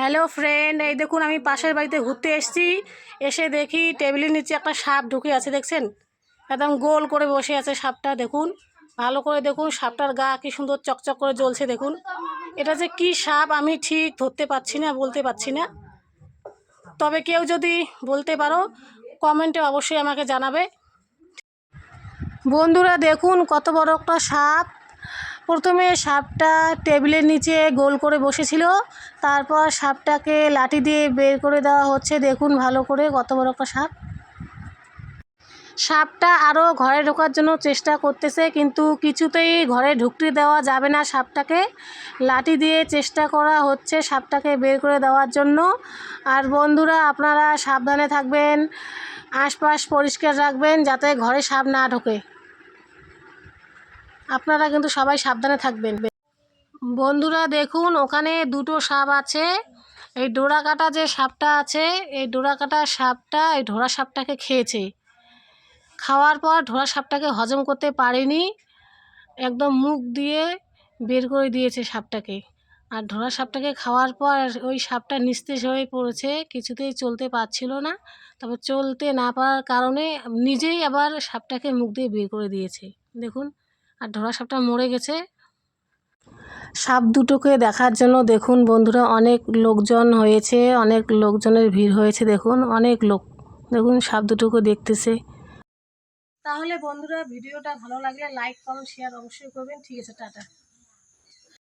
Hello friend এই দেখুন, আমি পাশের বাড়িতে ঘুরতে এসেছি। এসে দেখি টেবিলের নিচে একটা সাপ ঢুকে আছে, দেখছেন? একদম গোল করে বসে আছে সাপটা, দেখুন। ভালো করে দেখুন, সাপটার গা কি সুন্দর চকচক করে জ্বলছে, দেখুন। এটা যে কি সাপ, আমি ঠিক ধরতে পারছি না, বলতে পারছি না। তবে কেউ যদি বলতে পারো কমেন্টে অবশ্যই আমাকে জানাবে। বন্ধুরা, দেখুন কত বড় একটা সাপ। প্রথমে সাপটা টেবিলের নিচে গোল করে বসেছিল। তারপর সাপটাকে লাঠি দিয়ে বের করে দেওয়া হচ্ছে। দেখুন ভালো করে কত বড় একটা সাপ। সাপটা আরও ঘরে ঢোকার জন্য চেষ্টা করতেছে, কিন্তু কিছুতেই ঘরে ঢুকতে দেওয়া যাবে না সাপটাকে। লাঠি দিয়ে চেষ্টা করা হচ্ছে সাপটাকে বের করে দেওয়ার জন্য। আর বন্ধুরা, আপনারা সাবধানে থাকবেন, আশপাশ পরিষ্কার রাখবেন যাতে ঘরে সাপ না ঢোকে। আপনারা কিন্তু সবাই সাবধানে থাকবেন। বন্ধুরা, দেখুন, ওখানে দুটো সাপ আছে। এই ডোরা কাটা যে সাপটা আছে, এই ডোরা কাটা সাপটা এই ঢোড়া সাপটাকে খেয়েছে। খাওয়ার পর ঢোড়া সাপটাকে হজম করতে পারেনি। একদম মুখ দিয়ে বের করে দিয়েছে সাপটাকে। আর ঢোড়া সাপটাকে খাওয়ার পর ওই সাপটা নিস্তেজ হয়ে পড়েছে, কিছুতেই চলতে পারছিল না। তারপর চলতে না পারার কারণে নিজেই আবার সাপটাকে মুখ দিয়ে বের করে দিয়েছে। দেখুন আর ঢোড়া সাপটা মরে গেছে। সাপ দুটোকে দেখার জন্য দেখুন বন্ধুরা অনেক লোকজন হয়েছে অনেক লোকজনের ভিড় হয়েছে দেখুন অনেক লোক দেখুন সাপ দুটোকে দেখতেছে। তাহলে বন্ধুরা ভিডিওটা ভালো লাগলে লাইক কমেন্ট শেয়ার অবশ্যই করবেন। ঠিক আছে টাটা।